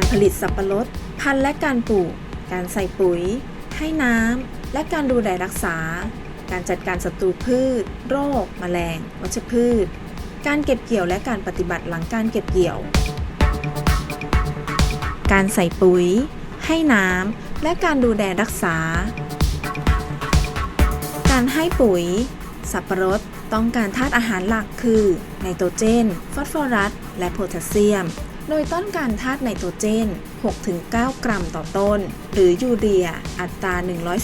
การผลิตสับปะรด พันธุ์และการปลูก การใส่ปุ๋ย ให้น้ำ และการดูแลรักษา การจัดการศัตรูพืช โรค แมลง วัชพืช การเก็บเกี่ยวและการปฏิบัติหลังการเก็บเกี่ยว การใส่ปุ๋ย ให้น้ำ และการดูแลรักษา การให้ปุ๋ย สับปะรดต้องการธาตุอาหารหลักคือไนโตรเจน ฟอสฟอรัส และโพแทสเซียม โดยต้นการธาตุไนโตรเจน 6-9 กรัมต่อต้น หรือยูเรีย อัตรา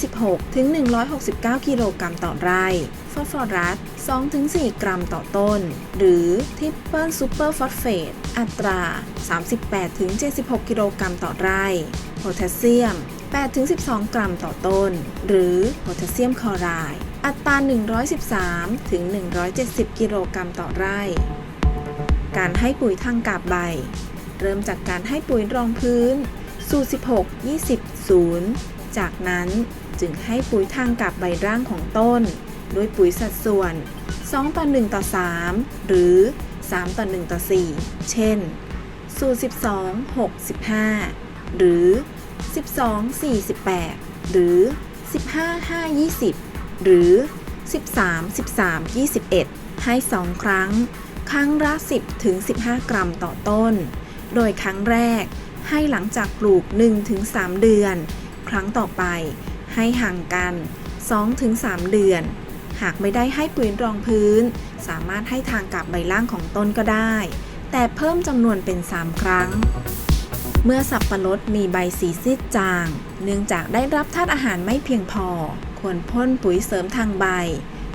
116ถึง169 กิโลกรัมต่อไร่ฟอสฟอรัส 2-4 กรัมต่อต้น หรือทิปเปิลซูเปอร์ฟอสเฟต อัตรา 38ถึง76 กิโลกรัมต่อไร่ โพแทสเซียม 8-12 กรัมต่อต้น หรือโพแทสเซียมคลอไรด์ อัตรา 113ถึง170 กิโลกรัมต่อไร่การให้ปุ๋ยทางกาบใบ เริ่มจากการให้ปุ๋ยรองพื้น สูตร 16 20 0 จากนั้นจึงให้ปุ๋ยทางกาบใบร่างของต้นโดยปุ๋ยสัดส่วน 2 ต่อ 1 ต่อ 3 หรือ 3 ต่อ 1 ต่อ 4 เช่น สูตร 12 6 15หรือ 12 48 หรือ 15 5 20 หรือ 13 13 21 ให้ 2 ครั้ง ครั้งละ10ถึง15 กรัมต่อต้น โดยครั้งแรกให้หลังจากปลูก 1-3 เดือน ครั้งต่อไปให้ห่างกัน 2-3 เดือน หากไม่ได้ให้ปุ๋ยรองพื้น สามารถให้ทางกับใบล่างของต้นก็ได้ แต่เพิ่มจำนวนเป็น 3 ครั้ง เมื่อสับปะรดมีใบสีซีดจาง เนื่องจากได้รับธาตุอาหารไม่เพียงพอ ควรพ่นปุ๋ยเสริมทางใบ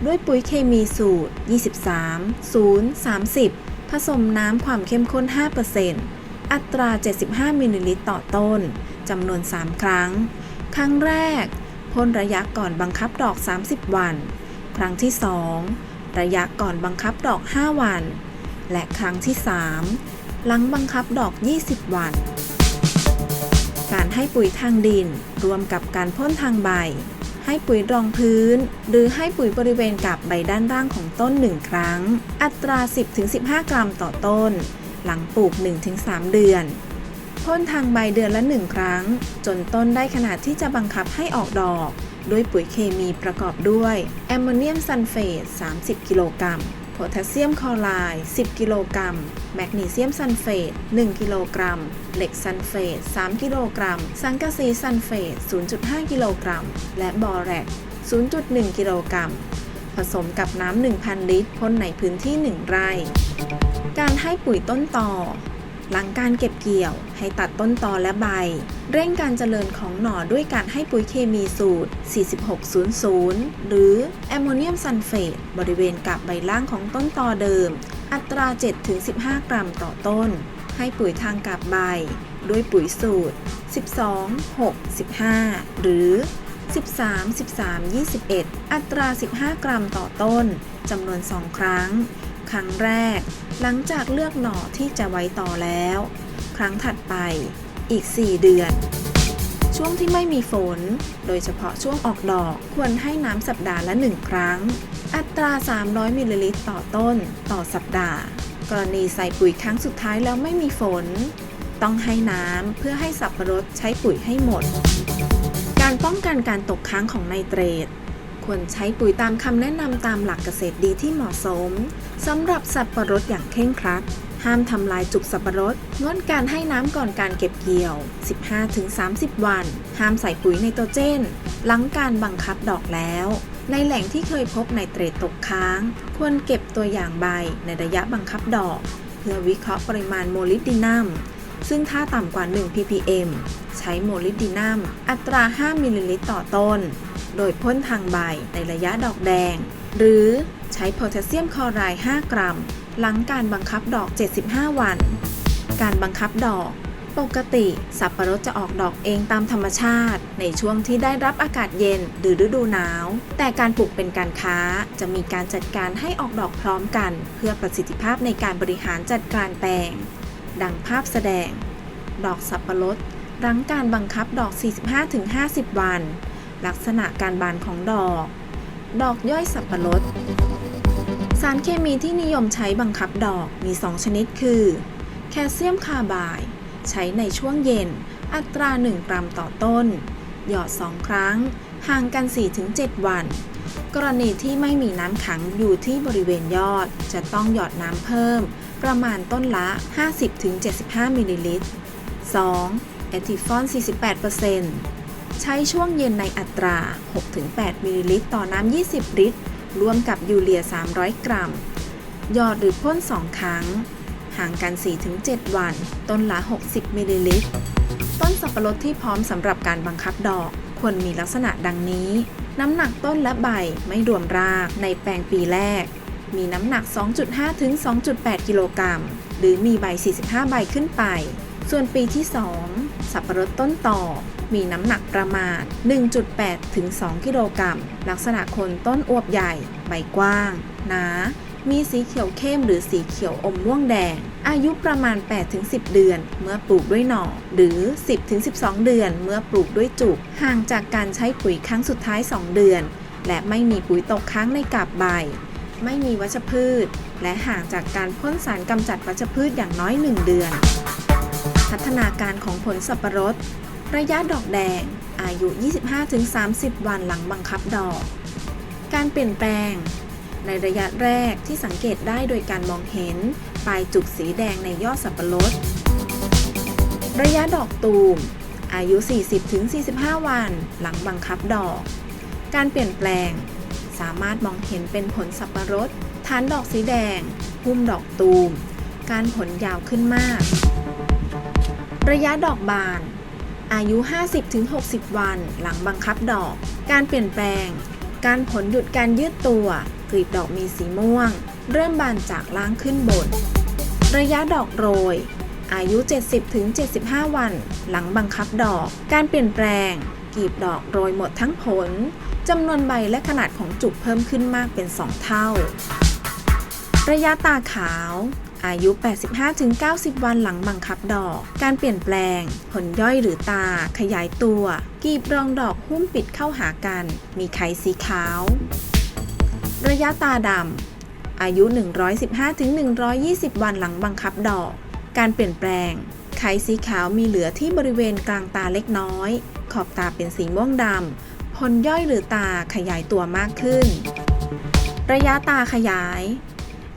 ด้วยปุ๋ยเคมีสูตร 23 0 30 ผสมน้ำความเข้มข้น 5% อัตรา 75 มิลลิลิตรต่อต้น จำนวน 3 ครั้ง ครั้งแรกพ่นระยะก่อนบังคับดอก 30 วัน ครั้งที่ 2 ระยะก่อนบังคับดอก 5 วัน และครั้งที่ 3 หลังบังคับดอก 20 วัน การให้ปุ๋ยทางดิน รวมกับการพ่นทางใบ ให้ปุ๋ยรองพื้น หรือให้ปุ๋ยบริเวณกับใบด้านล่างของต้น 1 ครั้ง อัตรา 10-15 กรัมต่อต้น หลังปลูก 1-3 เดือนพ่นทางใบเดือนละ1ครั้ง จนต้นได้ขนาดที่จะบังคับให้ออกดอก ด้วยปุ๋ยเคมีประกอบด้วยแอมโมเนียมซัลเฟต 30 กิโลกรัมโพแทสเซียมคลอไรด์ 10 กิโลกรัม แมกนีเซียมซัลเฟต 1 กิโลกรัม เหล็กซัลเฟต 3 กิโลกรัม สังกะสีซัลเฟต 0.5 กิโลกรัม และบอแรก0.1 กิโลกรัม ผสมกับน้ำ 1,000 ลิตรพ่นในพื้นที่ 1 ไร่ การให้ปุ๋ยต้นต่อ หลังการเก็บเกี่ยว ให้ตัดต้นตอและใบ เร่งการเจริญของหน่อด้วยการให้ปุ๋ยเคมีสูตร 4600 หรือแอมโมเนียมซัลเฟตบริเวณกับใบล่างของต้นตอเดิม อัตรา 7-15 กรัมต่อต้น ให้ปุ๋ยทางกับใบ ด้วยปุ๋ยสูตร 12 6 15 หรือ 13 13 21 อัตรา 15 กรัมต่อต้น จำนวน 2 ครั้ง ครั้งแรก หลังจากเลือกหน่อที่จะไว้ต่อแล้ว ครั้งถัดไปอีก 4 เดือน ช่วงที่ไม่มีฝน โดยเฉพาะช่วงออกดอกควรให้น้ำสัปดาห์ละ 1 ครั้ง อัตรา 300 มิลลิลิตรต่อต้น ต่อสัปดาห์ กรณีใส่ปุ๋ยครั้งสุดท้ายแล้วไม่มีฝน ต้องให้น้ำเพื่อให้สับปะรดใช้ปุ๋ยให้หมด การป้องกันการตกค้างของไนเตรต ควรใช้ปุ๋ยตามคำแนะนำตามหลักเกษตรดีที่เหมาะสมสำหรับสับปะรดอย่างเคร่งครัด ห้ามทำลายจุกสับปะรด งดการให้น้ำก่อนการเก็บเกี่ยว 15-30 วัน ห้ามใส่ปุ๋ยไนโตรเจน หลังการบังคับดอกแล้ว ในแหล่งที่เคยพบไนเตรตตกค้าง ควรเก็บตัวอย่างใบในระยะบังคับดอก เพื่อวิเคราะห์ปริมาณโมลิบดีนัมซึ่งถ้าต่ำกว่า 1 ppm ใช้โมลิบดีนัมอัตรา 5 มิลลิลิตรต่อต้น โดยพ่นทางใบในระยะดอกแดง หรือใช้โพแทสเซียมคลอไรด์ 5 กรัม หลังการบังคับดอก 75 วัน การบังคับดอก ปกติ สับปะรดจะออกดอกเองตามธรรมชาติ ในช่วงที่ได้รับอากาศเย็นหรือฤดูหนาว แต่การปลูกเป็นการค้าจะมีการจัดการให้ออกดอกพร้อมกัน เพื่อประสิทธิภาพในการบริหารจัดการแปลง ดังภาพแสดง ดอกสับปะรดหลังการบังคับดอก 45-50 วัน ลักษณะการบานของดอก ดอกย่อยสับปะรด สารเคมีที่นิยมใช้บังคับดอกมี 2 ชนิดคือ แคลเซียมคาร์ไบด์ใช้ในช่วงเย็น อัตรา 1 กรัมต่อต้น หยอด 2 ครั้ง ห่างกัน 4-7 วัน กรณีที่ไม่มีน้ำขังอยู่ที่บริเวณยอด จะต้องหยอดน้ำเพิ่ม ประมาณต้นละ 50-75 มิลลิลิตร 2. เอทิฟอน 48% ใช้ช่วงเย็นในอัตรา 6-8 มิลลิลิตรต่อน้ำ 20 ลิตรรวมกับยูเรีย 300 กรัม หยอดหรือพ่น 2 ครั้ง ห่างกัน 4-7 วัน ต้นละ 60 มิลลิลิตร ต้นสับปะรดที่พร้อมสำหรับการบังคับดอกควรมีลักษณะดังนี้ น้ำหนักต้นและใบไม่รวมรากในแปลงปีแรก มีน้ำหนัก 2.5 ถึง 2.8 กิโลกรัม หรือมีใบ 45 ใบขึ้นไป ส่วนปีที่ 2 สับปะรดต้นต่อ มีน้ำหนักประมาณ 1.8 ถึง 2 กิโลกรัม ลักษณะคนต้นอวบใหญ่ ใบกว้าง หนา มีสีเขียวเข้มหรือสีเขียวอมม่วงแดง อายุประมาณ 8-10 เดือน เมื่อปลูกด้วยหน่อ หรือ 10-12 เดือน เมื่อปลูกด้วยจุก ห่างจากการใช้ปุ๋ยครั้งสุดท้าย 2 เดือน และไม่มีปุ๋ยตกค้างในกาบใบ ไม่มีวัชพืช และห่างจากการพ่นสารกำจัดวัชพืชอย่างน้อย 1 เดือนพัฒนาการของผลสับปะรด ระยะดอกแดง อายุ 25-30 วันหลังบังคับดอก การเปลี่ยนแปลง ในระยะแรกที่สังเกตได้โดยการมองเห็น ปลายจุกสีแดงในยอดสับปะรด ระยะดอกตูม อายุ 40-45 วันหลังบังคับดอก การเปลี่ยนแปลง สามารถมองเห็นเป็นผลสับปะรดฐานดอกสีแดง หุ้มดอกตูม การผลยาวขึ้นมาก ระยะดอกบาน อายุ 50-60 วัน หลังบังคับดอก การเปลี่ยนแปลง การผลหยุดการยืดตัวกลีบดอกมีสีม่วง เริ่มบานจากล่างขึ้นบน ระยะดอกโรย อายุ 70-75 วัน หลังบังคับดอก การเปลี่ยนแปลงกลีบดอกโรยหมดทั้งผลจำนวนใบและขนาดของจุกเพิ่มขึ้นมากเป็น 2 เท่า ระยะตาขาว อายุ 85-90 วันหลังบังคับดอก การเปลี่ยนแปลง ผลย่อยหรือตา ขยายตัว กีบรองดอกหุ้มปิดเข้าหากัน มีไข่สีขาว ระยะตาดำอายุ 115-120 วันหลังบังคับดอก การเปลี่ยนแปลง ไข่สีขาวมีเหลือที่บริเวณกลางตาเล็กน้อย ขอบตาเป็นสีม่วงดำผลย่อยหรือตาขยายตัวมากขึ้น ระยะตาขยาย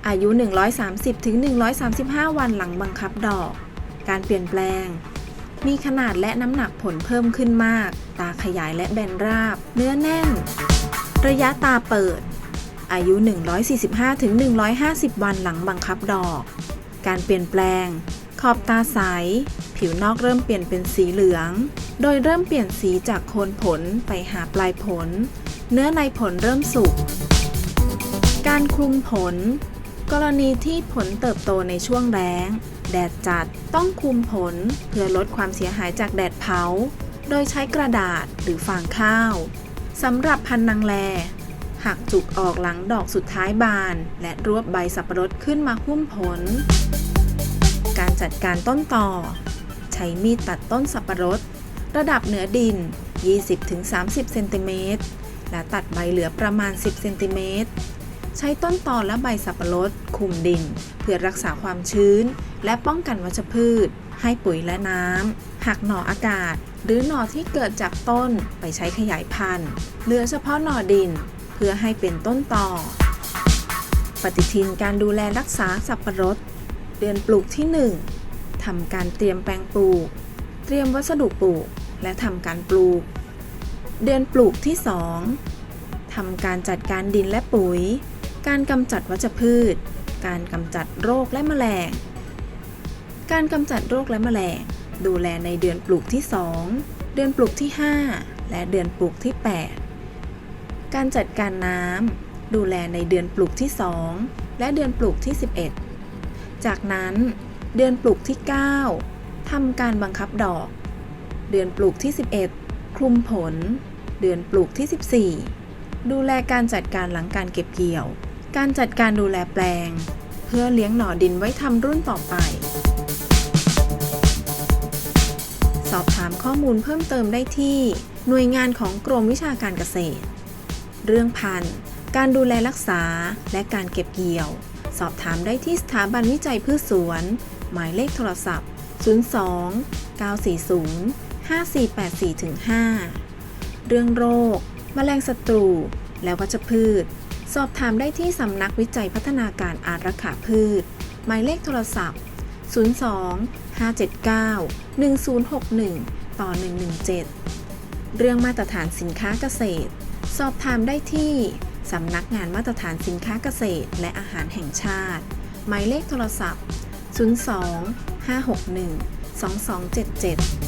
อายุ 130-135 วันหลังบังคับดอก การเปลี่ยนแปลง มีขนาดและน้ำหนักผลเพิ่มขึ้นมาก ตาขยายและแบนราบ เนื้อแน่น ระยะตาเปิด อายุ 145-150 วันหลังบังคับดอก การเปลี่ยนแปลง ขอบตาใส ผิวนอกเริ่มเปลี่ยนเป็นสีเหลือง โดยเริ่มเปลี่ยนสีจากโคนผลไปหาปลายผล เนื้อในผลเริ่มสุก การคลุมผล กรณีที่ผลเติบโตในช่วงแล้ง แดดจัดต้องคุมผลเพื่อลดความเสียหายจากแดดเผา โดยใช้กระดาษหรือฟางข้าวสำหรับพันนางแลหักจุกออกหลังดอกสุดท้ายบาน และรวบใบสับปะรดขึ้นมาหุ้มผล การจัดการต้นต่อ ใช้มีดตัดต้นสับปะรด ระดับเหนือดิน 20-30 เซนติเมตรและตัดใบเหลือประมาณ 10 เซนติเมตร ใช้ต้นตอและใบสับปะรดคลุมดิน เพื่อรักษาความชื้น และป้องกันวัชพืช ให้ปุ๋ยและน้ำหักหน่ออากาศ หรือหน่อที่เกิดจากต้นไปใช้ขยายพันธุ์ เหลือเฉพาะหน่อดิน เพื่อให้เป็นต้นต่อ ปฏิทินการดูแลรักษาสับปะรด เดือนปลูกที่ 1ทำการเตรียมแปลงปลูก เตรียมวัสดุปลูก และทำการปลูก เดือนปลูกที่ 2ทำการจัดการดินและปุ๋ย การกำจัดวัชพืช การกำจัดโรคและแมลง การกำจัดโรคและแมลง ดูแลในเดือนปลูกที่ 2 เดือนปลูกที่ 5 และเดือนปลูกที่ 8 การจัดการน้ำดูแลในเดือนปลูกที่ 2 และเดือนปลูกที่ 11 จากนั้นเดือนปลูกที่ 9ทำการบังคับดอก เดือนปลูกที่ 11 คลุมผล เดือนปลูกที่ 14 ดูแลการจัดการหลังการเก็บเกี่ยว การจัดการดูแลแปลง เพื่อเลี้ยงหน่อดินไว้ทำรุ่นต่อไป สอบถามข้อมูลเพิ่มเติมได้ที่ หน่วยงานของกรมวิชาการเกษตร เรื่องพันธุ์ การดูแลรักษา และการเก็บเกี่ยว สอบถามได้ที่สถาบันวิจัยพืชสวน หมายเลขโทรศัพท์ 02 940 5484-5 เรื่องโรค แมลงศัตรู และวัชพืช สอบถามได้ที่สำนักวิจัยพัฒนาการอารักขาพืช หมายเลขโทรศัพท์ 02 579 1061 ต่อ 117 เรื่องมาตรฐานสินค้าเกษตร สอบถามได้ที่สำนักงานมาตรฐานสินค้าเกษตรและอาหารแห่งชาติ หมายเลขโทรศัพท์ 02 561 2277